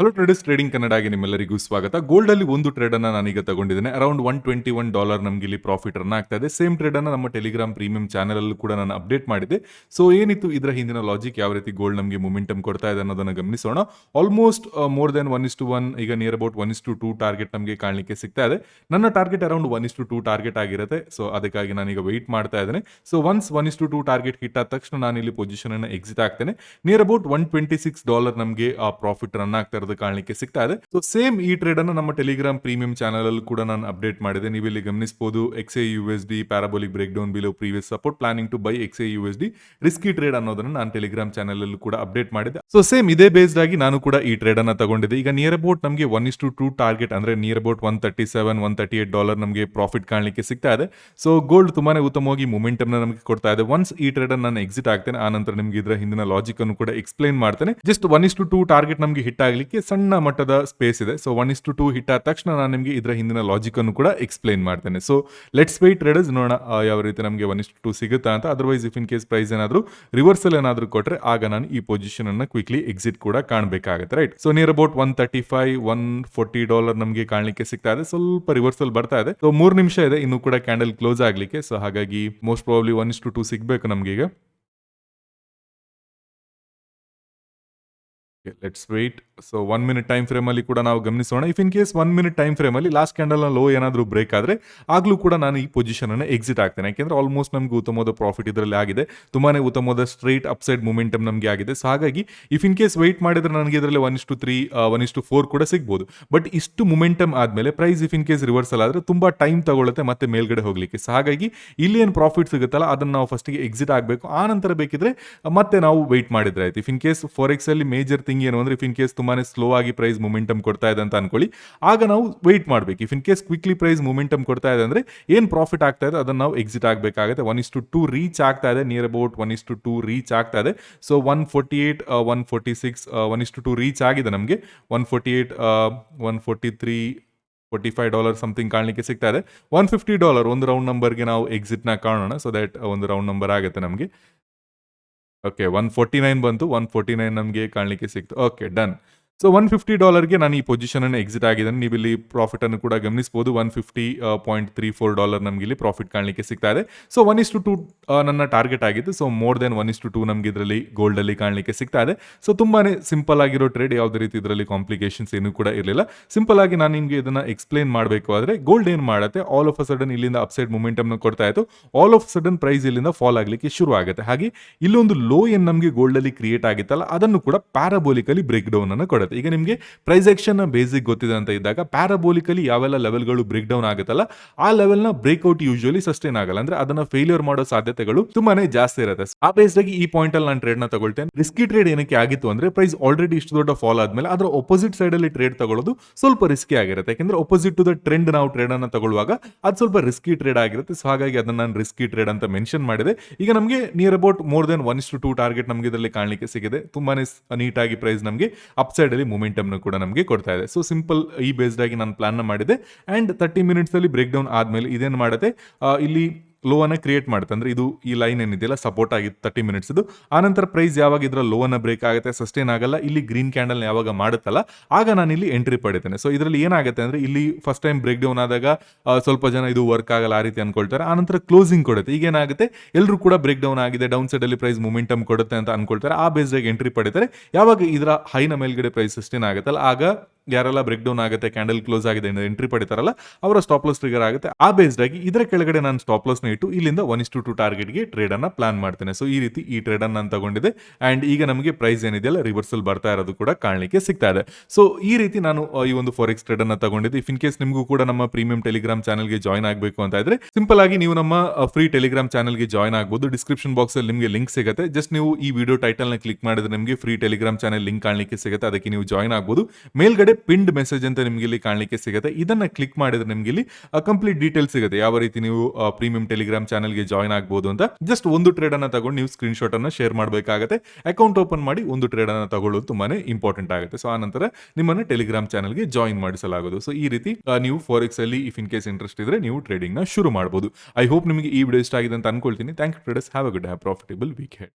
Hello traders trading ಕನ್ನಡಗೆ ನಿಮ್ಮೆಲ್ಲರಿಗೂ ಸ್ವಾಗತ. Gold ಅಲ್ಲಿ ಒಂದು ಟ್ರೇಡ್ ಅನ್ನ ನಾನೀಗ ತಗೊಂಡಿದ್ದೇನೆ. Around one twenty one dollar ನಮಗೆ ಇಲ್ಲಿ ಪ್ರಾಫಿಟ್ ರನ್ ಆಗ್ತಾ ಇದೆ. ಸೇಮ್ ಟ್ರೇಡ್ ಅನ್ನ ನಮ್ಮ ಟೆಲಿಗ್ರಾಮ್ ಪ್ರೀಮಿಯಂ ಚಾನಲ್ ಅಲ್ಲೂ ಕೂಡ ನಾನು ಅಪ್ಡೇಟ್ ಮಾಡಿದೆ ಸೊ ಏನಿತ್ತು? ಇದರ ಹಿಂದಿನ ಲಾಜಿಕ್ ಯಾವ ರೀತಿ ಗೋಲ್ಡ್ ನಮಗೆ ಮೊಮೆಂಟಮ್ ಕೊಡ್ತಾ ಇದೆ ಅನ್ನೋದನ್ನ ಗಮನಿಸೋಣ. Almost more than one is to one ಈಗ near about one is to two target ನಮಗೆ ಕಾಣಲಿಕ್ಕೆ ಸಿಗ್ತಾ ಇದೆ. ನನ್ನ target around one is to two target ಆಗಿರುತ್ತೆ. ಸೊ ಅದಕ್ಕಾಗಿ ನಾನೀಗ ವೆಯ್ಟ್ ಮಾಡ್ತಾ ಇದ್ದೇನೆ. So once one is to two target hit ಆದ ತಕ್ಷಣ ನಾನು ಇಲ್ಲಿ ಪೊಸಿಷನ್ ಅನ್ನು exit ಆಗ್ತೇನೆ. Near about one twenty six dollar ನಮಗೆ, ಆ ಪ್ರಾಫಿಟ್ ರನ್ ಆಗ್ತಾ ಇರೋದು ಕಾಣಲಿಕ್ಕೆ ಸಿಗ್ತಾ ಇದೆ. ಸೊ ಸೇಮ್ ಈ ಟ್ರೇಡ್ ಅನ್ನು ನಮ್ಮ ಟೆಲಿಗ್ರಾಮ್ ಪ್ರೀಮಿಯಂ ಚಾನಲ್ ಅಲ್ಲಿ ಕೂಡ ನಾನು ಅಪ್ಡೇಟ್ ಮಾಡಿದೆ. ನೀವು ಇಲ್ಲಿ ಗಮನಿಸಬಹುದು X A U S D parabolic break down below previous support planning to buy X A U S D risky trade ಅನ್ನೋದನ್ನ ನಾನು ಟೆಲಿಗ್ರಾಮ್ ಚಾನಲ್ ಅಲ್ಲೂ ಕೂಡ ಅಪ್ಡೇಟ್ ಮಾಡಿದೆ. ಸೊ ಸೇಮ್ ಇದೇ ಬೇಸ್ಡ್ ಆಗಿ ನಾನು ಕೂಡ ಈ ಟ್ರೇಡ್ ಅನ್ನ ತಗೊಂಡಿದ್ದೆ. ಈಗ ನಿಯರ್ ಅಬೌಟ್ ನಮಗೆ one is to two target ಅಂದ್ರೆ near about one thirty seven one thirty eight dollar ನಮಗೆ ಪ್ರಾಫಿಟ್ ಕಾಣಲಿಕ್ಕೆ ಸಿಗ್ತಾ ಇದೆ. ಸೊ ಗೋಲ್ಡ್ ತುಂಬಾನೇ ಉತ್ತಮವಾಗಿ ಮೊಮೆಂಟಮ್ ನಮಗೆ ಕೊಡ್ತಾ ಇದೆ. ಒನ್ಸ್ ಈ ಟ್ರೇಡ್ ಅನ್ನು ನಾನು ಎಕ್ಸಿಟ್ ಆಗ್ತೇನೆ ಆ ನಂತರ ನಿಮ್ಗೆ ಇದರ ಹಿಂದಿನ ಲಾಜಿಕ್ ಅನ್ನು ಕೂಡ ಎಕ್ಸ್ಪ್ಲೈನ್ ಮಾಡ್ತೇನೆ. Just one is to two target ನಮಗೆ ಹಿಟ್ ಆಗಲಿಕ್ಕೆ ಸಣ್ಣ ಮಟ್ಟದ ಸ್ಪೇಸ್ ಇದೆ. So one is to two hit ಆದ ತಕ್ಷಣ ನಾನು ನಿಮಗೆ ಇದರ ಹಿಂದಿನ ಲಾಜಿಕ್ ಅನ್ನು ಕೂಡ ಎಕ್ಸ್ಪ್ಲೈನ್ ಮಾಡ್ತೇನೆ. ಸೊ ಲೆಟ್ಸ್ ವೇಟ್ ಟ್ರೇಡರ್ಸ್ ನೋಡೋಣ ಯಾವ ರೀತಿ ನಮಗೆ ಒನ್ ಇಸ್ ಟು ಟೂ ಸಿಗುತ್ತಾ ಅಂತ. Otherwise if in case price ಏನಾದರೂ ರಿವರ್ಸಲ್ ಏನಾದರೂ ಕೊಟ್ಟರೆ ಆಗ ನಾನು ಈ ಪೊಸಿಷನ್ ಅನ್ನು ಕ್ವಿಕ್ಲಿ ಎಕ್ಸಿಟ್ ಕೂಡ ಕಾಣಬೇಕಾಗುತ್ತೆ right so near about one thirty five one forty dollar ನಮಗೆ ಕಾಣಲಿಕ್ಕೆ ಸಿಗ್ತಾ ಇದೆ. ಸ್ವಲ್ಪ ರಿವರ್ಸಲ್ ಬರ್ತಾ ಇದೆ. ಸೊ ಮೂರು ನಿಮಿಷ ಇದೆ. ಇನ್ನು ಕೂಡ ಕ್ಯಾಂಡಲ್ ಕ್ಲೋಸ್ ಆಗಲಿಕ್ಕೆ. ಸೊ ಹಾಗಾಗಿ most probably one is to two ಸಿಗಬೇಕು ನಮಗೆ ಈಗ let's wait so one minute time ಫ್ರೇಮಲ್ಲಿ ಕೂಡ ನಾವು ಗಮನಿಸೋಣ. If in case one minute time frame ಅಲ್ಲಿ ಲಾಸ್ಟ್ ಕ್ಯಾಂಡಲ್ ಲೋ ಏನಾದರೂ ಬ್ರೇಕ್ ಆದರೆ, ಆಗ್ಲೂ ಕೂಡ ನಾನು ಈ ಪೊಸಿಷನ್ ಅನ್ನು ಎಕ್ಸಿಟ್ ಆಗ್ತೇನೆ. ಯಾಕೆಂದ್ರೆ ಆಲ್ಮೋಸ್ಟ್ ನಮಗೆ ಉತ್ತಮವಾದ ಪ್ರಾಫಿಟ್ ಇದರಲ್ಲಿ ಆಗಿದೆ. ತುಂಬಾನೇ ಉತ್ತಮವಾದ ಸ್ಟ್ರೈಟ್ ಅಪ್ಸೈಡ್ ಮೂಮೆಂಟಮ್ ನಮಗೆ ಆಗಿದೆ. ಸೊ ಹಾಗಾಗಿ ಇಫ್ ಇನ್ ಕೇಸ್ ವೆಯ್ಟ್ ಮಾಡಿದ್ರೆ ನನಗೆ ಇದರಲ್ಲಿ ಒನ್ ಇಷ್ಟು ತ್ರೀ ಒನ್ ಇಷ್ಟು ಫೋರ್ ಕೂಡ ಸಿಗ್ಬೋದು. ಬಟ್ ಇಷ್ಟು ಮೂಮೆಂಟಮ್ ಆದ್ಮೇಲೆ price if in case reversal ಆದರೆ ತುಂಬ ಟೈಮ್ ತಗೊಳ್ಳುತ್ತೆ ಮತ್ತೆ ಮೇಲ್ಗಡೆ ಹೋಗ್ಲಿಕ್ಕೆ. ಸೊ ಹಾಗಾಗಿ ಇಲ್ಲಿ ಏನು ಪ್ರಾಫಿಟ್ ಸಿಗುತ್ತಲ್ಲ, ಅದನ್ನು ನಾವು ಫಸ್ಟಿಗೆ ಎಕ್ಸಿಟ್ ಆಗಬೇಕು. ಆ ನಂತರ ಬೇಕಿದ್ರೆ ಮತ್ತೆ ನಾವು ವೆಯ್ಟ್ ಮಾಡಿದ್ರೆ ಆಯ್ತು. ಇಫ್ ಇನ್ ಕೇಸ್ ಫಾರೆಕ್ಸ್ ಅಲ್ಲಿ ಮೇಜರ್ ಥಿಂಗ್ ಏನು ಅಂದ್ರೆ ಇಫ್ ಇನ್ ಕೇಸ್ ತುಂಬಾನೇ ಸ್ಲೋ ಆಗಿ ಪ್ರೈಸ್ ಮೊಮೆಂಟಮ್ ಕೊಡ್ತಾ ಇದೆ ಅಂತ ಅನ್ಕೊಳ್ಳಿ. ಆಗ ನಾವು ವೆಯ್ಟ್ ಮಾಡಬೇಕು. If in case quickly price momentum ಕೊಡ್ತಾ ಇದೆ ಅಂದ್ರೆ ಏನು ಪ್ರಾಫಿಟ್ ಆಗ್ತಾ ಇದೆ ಅದನ್ನ ನಾವು exit ಆಗಬೇಕಾಗುತ್ತೆ. One is to two reach ಆಗ್ತಾ ಇದೆ. Near about one is to two reach ಆಗ್ತಾ ಇದೆ. So one forty eight one forty six one is to two reach ಆಗಿದೆ ನಮಗೆ. One forty eight one forty three forty five dollar something ಕಾಣಲಿಕ್ಕೆ ಸಿಗ್ತಾ ಇದೆ. One fifty dollar ಒಂದು round ನಂಬರ್ಗೆ ನಾವು ಎಕ್ಸಿಟ್ನ ಕಾಣೋಣ. ಸೊ ದಟ್ ಒಂದು ರೌಂಡ್ ನಂಬರ್ ಆಗುತ್ತೆ ನಮಗೆ. ಓಕೆ ಒನ್ ಫೋರ್ಟಿ ನೈನ್ ಬಂತು ಒನ್ ಫೋರ್ಟಿ ನೈನ್ ನಮಗೆ ಕಾಣಲಿಕ್ಕೆ ಸಿಕ್ತು. Okay done so one fifty ಡಾಲರ್ಗೆ ನಾನು ಈ ಪೊಸಿಷನ್ ಅನ್ನು ಎಕ್ಸಿಟ್ ಆಗಿದ್ದೇನೆ. ನೀವು ಇಲ್ಲಿ ಪ್ರಾಫಿಟ್ ಅನ್ನು ಕೂಡ ಗಮನಿಸಬಹುದು one fifty point three four dollar ನಮಗೆ ಇಲ್ಲಿ ಪ್ರಾಫಿಟ್ ಕಾಣಲಿಕ್ಕೆ ಸಿಗ್ತಾ ಇದೆ. So one is to two ನನ್ನ ಟಾರ್ಗೆಟ್ ಆಗಿತ್ತು so more than one is to two ನಮಗೆ ಇದರಲ್ಲಿ ಗೋಲ್ಡ್ ಅಲ್ಲಿ ಕಾಣಲಿಕ್ಕೆ ಸಿಗ್ತಾ ಇದೆ. ಸೊ ತುಂಬಾನೇ ಸಿಂಪಲ್ ಆಗಿರೋ ಟ್ರೇಡ್ ಯಾವುದೇ ರೀತಿ ಇದರಲ್ಲಿ ಕಾಂಪ್ಲಿಕೇಶನ್ಸ್ ಏನೂ ಕೂಡ ಇರಲಿಲ್ಲ. ಸಿಂಪಲ್ ಆಗಿ ನಾನು ನಿಮಗೆ ಇದನ್ನ ಎಕ್ಸ್ಪ್ಲೈನ್ ಮಾಡಬೇಕು ಆದರೆ ಗೋಲ್ಡ್ ಏನು ಮಾಡುತ್ತೆ? ಆಲ್ ಆಫ್ ಅ ಸಡನ್ ಇಲ್ಲಿಂದ ಅಪ್ಸೈಡ್ ಮೂಮೆಂಟಮ್ನ ಕೊಡ್ತಾ ಇತ್ತು. ಆಲ್ ಆಫ್ ಸಡನ್ ಪ್ರೈಸ್ ಇಲ್ಲಿಂದ ಫಾಲ್ ಆಗಲಿಕ್ಕೆ ಶುರು ಆಗುತ್ತೆ. ಹಾಗೆ ಇಲ್ಲೊಂದು ಲೋ ಏನು ನಮಗೆ ಗೋಲ್ಡ್ ಅಲ್ಲಿ ಕ್ರಿಯೇಟ್ ಆಗಿತ್ತಲ್ಲ, ಅದನ್ನು ಕೂಡ ಪ್ಯಾರಾಬೋಲಿಕಲಿ ಬ್ರೇಕ್ ಡೌನ್ ಅನ್ನು ಕೊಡುತ್ತೆ. ಈಗ ನಿಮಗೆ ಪ್ರೈಸ್ ಆಕ್ಷನ್ ಬೇಸಿಕ್ ಗೊತ್ತಿದೆ ಅಂತ ಇದ್ದಾಗ ಪ್ಯಾರಾಬೋಲಿಕಲಿ ಯಾವೆಲ್ಲ ಲೆವೆಲ್ಗಳು ಬ್ರೇಕ್ ಡೌನ್ ಆಗುತ್ತಲ್ಲ, ಆ ಲೆವೆಲ್ನ ಬ್ರೇಕ್ಔಟ್ ಯೂಶುವಲಿ ಸಸ್ಟೈನ್ ಆಗಲ್ಲ. ಅಂದ್ರೆ ಅದನ್ನ ಫೇಲ್ಯೂರ್ ಮಾಡೋ ಸಾಧ್ಯತೆಗಳು ತುಂಬಾನೇ ಜಾಸ್ತಿ ಇರುತ್ತೆ. ಆ ಬೇಸ್ಡ್ ಆಗಿ ಈ ಪಾಯಿಂಟ್ ಅಲ್ಲಿ ನಾನು ಟ್ರೇಡ್ನ ತಗೊಳ್ತೇನೆ. ರಿಸ್ಕಿ ಟ್ರೇಡ್ ಏನಕ್ಕೆ ಆಗಿತ್ತು ಅಂದ್ರೆ ಪ್ರೈಸ್ ಆಲ್ರೆಡಿ ಇಷ್ಟು ದೊಡ್ಡ ಫಾಲ್ ಆದ್ಮೇಲೆ ಅದರ ಅಪೋಸಿಟ್ ಸೈಡ್ ಅಲ್ಲಿ ಟ್ರೇಡ್ ತಗೊಳ್ಳೋದು ಸ್ವಲ್ಪ ರಿಸ್ಕಿ ಆಗಿರುತ್ತೆ. ಯಾಕಂದ್ರೆ ಅಪೋಸಿಟ್ ಟು ದ ಟ್ರೆಂಡ್ ನಾವು ಟ್ರೇಡ್ ಅನ್ನ ತಗೊಳ್ಳುವಾಗ ಅದು ಸ್ವಲ್ಪ ರಿಸ್ಕಿ ಟ್ರೇಡ್ ಆಗಿರುತ್ತೆ. ಸೊ ಹಾಗಾಗಿ ಅದನ್ನ ನಾನು ರಿಸ್ಕಿ ಟ್ರೇಡ್ ಅಂತ ಮೆನ್ಷನ್ ಮಾಡಿದೆ. ಈಗ ನಮಗೆ near about more than one to two target ನಮಗೆ ಇದರಲ್ಲಿ ಕಾಣಲಿಕ್ಕೆ ಸಿಗಿದೆ. ತುಂಬಾನೇ ನೀಟಾಗಿ ಪ್ರೈಸ್ ನಮಗೆ ಅಪ್ ಸೈಡ್ ಅಲ್ಲಿ ಮೂಮೆಂಟಮ್ ಕೂಡ ನಮಗೆ ಕೊಡ್ತಾ ಇದೆ. ಸೊ ಸಿಂಪಲ್ ಈ ಬೇಸ್ಡ್ ಆಗಿ ನಾನು ಪ್ಲಾನ್ ಮಾಡಿದೆ. ಅಂಡ್ ತರ್ಟಿ ಮಿನಿಟ್ಸ್ ಅಲ್ಲಿ ಬ್ರೇಕ್ ಡೌನ್ ಆದ್ಮೇಲೆ ಇದೇನು ಮಾಡುತ್ತೆ? ಇಲ್ಲಿ ಲೋ ಅನ್ನ ಕ್ರಿಯೇಟ್ ಮಾಡುತ್ತೆ. ಅಂದ್ರೆ ಇದು ಈ ಲೈನ್ ಏನಿದೆಯಲ್ಲ ಸಪೋರ್ಟ್ ಆಗಿತ್ತು ತರ್ಟಿ ಮಿನಿಟ್ಸ್ ಇದು ಆನಂತರ ಪ್ರೈಸ್ ಯಾವಾಗ ಇದರ ಲೋ ಅನ್ನ ಬ್ರೇಕ್ ಆಗುತ್ತೆ ಸಸ್ಟೈನ್ ಆಗಲ್ಲ, ಇಲ್ಲಿ ಗ್ರೀನ್ ಕ್ಯಾಂಡಲ್ ಯಾವಾಗ ಮಾಡುತ್ತಲ್ಲ, ಆಗ ನಾನು ಇಲ್ಲಿ ಎಂಟ್ರಿ ಪಡಿತೇನೆ. ಸೊ ಇದರಲ್ಲಿ ಏನಾಗುತ್ತೆ ಅಂದ್ರೆ, ಇಲ್ಲಿ ಫಸ್ಟ್ ಟೈಮ್ ಬ್ರೇಕ್ ಡೌನ್ ಆದಾಗ ಸ್ವಲ್ಪ ಜನ ಇದು ವರ್ಕ್ ಆಗಲ್ಲ, ಆ ರೀತಿ ಅನ್ಕೊಳ್ತಾರೆ. ಆನಂತರ ಕ್ಲೋಸಿಂಗ್ ಕೊಡುತ್ತೆ. ಈಗ ಏನಾಗುತ್ತೆ ಎಲ್ಲರೂ ಕೂಡ ಬ್ರೇಕ್ ಡೌನ್ ಆಗಿದೆ ಡೌನ್ ಸೈಡ್ ಅಲ್ಲಿ ಪ್ರೈಸ್ ಮೊಮೆಂಟಮ್ ಕೊಡುತ್ತೆ ಅಂತ ಅನ್ಕೊಳ್ತಾರೆ. ಆ ಬೇಸ್ಡ್ ಆಗಿ ಎಂಟ್ರಿ ಪಡಿತಾರೆ. ಯಾವಾಗ ಇದರ ಹೈನ ಮೇಲ್ಗಡೆ ಪ್ರೈಸ್ ಸಸ್ಟೈನ್ ಆಗುತ್ತಲ್ಲ, ಆಗ ಯಾರೆಲ್ಲ ಬ್ರೇಕ್ ಡೌನ್ ಆಗುತ್ತೆ ಕ್ಯಾಂಡಲ್ ಕ್ಲೋಸ್ ಆಗಿದೆ ಎಂಟ್ರಿ ಪಡಿತಾರಲ್ಲ, ಅವರ ಸ್ಟಾಪ್ ಲಾಸ್ ಟ್ರಿಗರ್ ಆಗುತ್ತೆ. ಆ ಬೇಸ್ಡ್ ಆಗಿ ಇದರ ಕೆಳಗಡೆ ನಾನು ಸ್ಟಾಪ್ ಲಾಸ್ನ ಇಟ್ಟು ಇಲ್ಲಿಂದ ಒನ್ ಇಸ್ ಟು ಟು ಟಾರ್ಗೆಟ್ಗೆ ಟ್ರೇಡ್ ಅನ್ನ ಪ್ಲಾನ್ ಮಾಡ್ತೇನೆ. ಸೊ ಈ ರೀತಿ ಈ ಟ್ರೇಡ್ ಅನ್ನ ನಾನು ತಗೊಂಡಿದ್ದೆ. ಅಂಡ್ ಈಗ ನಮಗೆ ಪ್ರೈಸ್ ಏನಿದೆಯಲ್ಲ ರಿವರ್ಸಲ್ ಬರ್ತಾ ಇರೋದು ಕೂಡ ಕಾಣಲಿಕ್ಕೆ ಸಿಗ್ತಾ ಇದೆ. ಸೊ ಈ ರೀತಿ ನಾನು ಈ ಒಂದು ಫಾರೆಕ್ಸ್ ಟ್ರೇಡ್ ಅನ್ನ ತಗೊಂಡಿದ್ದೆ. ಇಫ್ ಇನ್ ಕೇಸ್ ನಿಮಗೂ ಕೂಡ ನಮ್ಮ ಪ್ರೀಮಿಯಂ ಟೆಲಿಗ್ರಾಮ್ ಚಾನಲ್ಗೆ ಜಾಯ್ನ್ ಆಗಬೇಕು ಅಂತ ಇದ್ರೆ ಸಿಂಪಲ್ ಆಗಿ ನೀವು ನಮ್ಮ ಫ್ರೀ ಟೆಲಿಗ್ರಾಮ್ ಚಾನಲ್ಗೆ ಜಾಯ್ನ್ ಆಗಬಹುದು ಡಿಸ್ಕ್ರಿಪ್ಷನ್ ಬಾಕ್ಸ್ ಅಲ್ಲಿ ನಿಮಗೆ ಲಿಂಕ್ ಸಿಗುತ್ತೆ. ಜಸ್ಟ್ ನೀವು ಈ ವಿಡಿಯೋ ಟೈಟಲ್ನ ಕ್ಲಿಕ್ ಮಾಡಿದ್ರೆ ನಿಮಗೆ ಫ್ರೀ ಟೆಲಿಗ್ರಾಮ್ ಚಾನಲ್ ಲಿಂಕ್ ಕಾಣಲಿಕ್ಕೆ ಸಿಗುತ್ತೆ. ಅದಕ್ಕೆ ನೀವು ಜಾಯ್ನ್ ಆಗಬಹುದು ಮೇಲ್ಗಡೆ ಪಿಂಡ್ ಮೆಸೇಜ್ ಅಂತ ನಿಮಗೆ ಇಲ್ಲಿ ಕಾಣಲಿಕ್ಕೆ ಸಿಗುತ್ತೆ. ಇದನ್ನ ಕ್ಲಿಕ್ ಮಾಡಿದ್ರೆ ನಿಮಗೆ ಇಲ್ಲಿ ಕಂಪ್ಲೀಟ್ ಡೀಟೇಲ್ಸ್ ಸಿಗುತ್ತೆ. ಯಾವ ರೀತಿ ನೀವು ಪ್ರೀಮಿಯಂ ಟೆಲಿಗ್ರಾಮ್ ಚಾನಲ್ಗೆ ಜಾಯ್ನ್ ಆಗ್ಬೋದು ಅಂತ. ಜಸ್ಟ್ ಒಂದು ಟ್ರೇಡ್ ಅನ್ನ ತಗೊಂಡು ನೀವು ಸ್ಕ್ರೀನ್ ಶಾಟ್ ಅನ್ನ ಶೇರ್ ಮಾಡಬೇಕಾಗುತ್ತೆ. ಅಕೌಂಟ್ ಓಪನ್ ಮಾಡಿ ಒಂದು ಟ್ರೇಡ್ ಅನ್ನ ತಗೊಳ್ಳೋದು ತುಂಬಾನೇ ಇಂಪಾರ್ಟೆಂಟ್ ಆಗುತ್ತೆ. ಸೊ ಆ ನಂತರ ನಿಮ್ಮನ್ನ ಟೆಲಿಗ್ರಾಮ್ ಚಾನಲ್ಗೆ ಜಾಯಿನ್ ಮಾಡಿಸಲಾಗೋದು. ಸೊ ಈ ರೀತಿ ನೀವು ಫಾರೆಕ್ಸ್ ಅಲ್ಲಿ ಇಫ್ ಇನ್ ಕೇಸ್ ಇಂಟ್ರೆಸ್ಟ್ ಇದ್ರೆ ನೀವು ಟ್ರೇಡಿಂಗ್ನ ಶುರು ಮಾಡಬಹುದು ಐ ಹೋಪ್ ನಿಮಗೆ ಈ ವಿಡಿಯೋ ಇಷ್ಟ ಆಗಿದೆ ಅಂತ ಅನ್ಕೊಳ್ತೀನಿ. Thank you traders have a good have profitable week ahead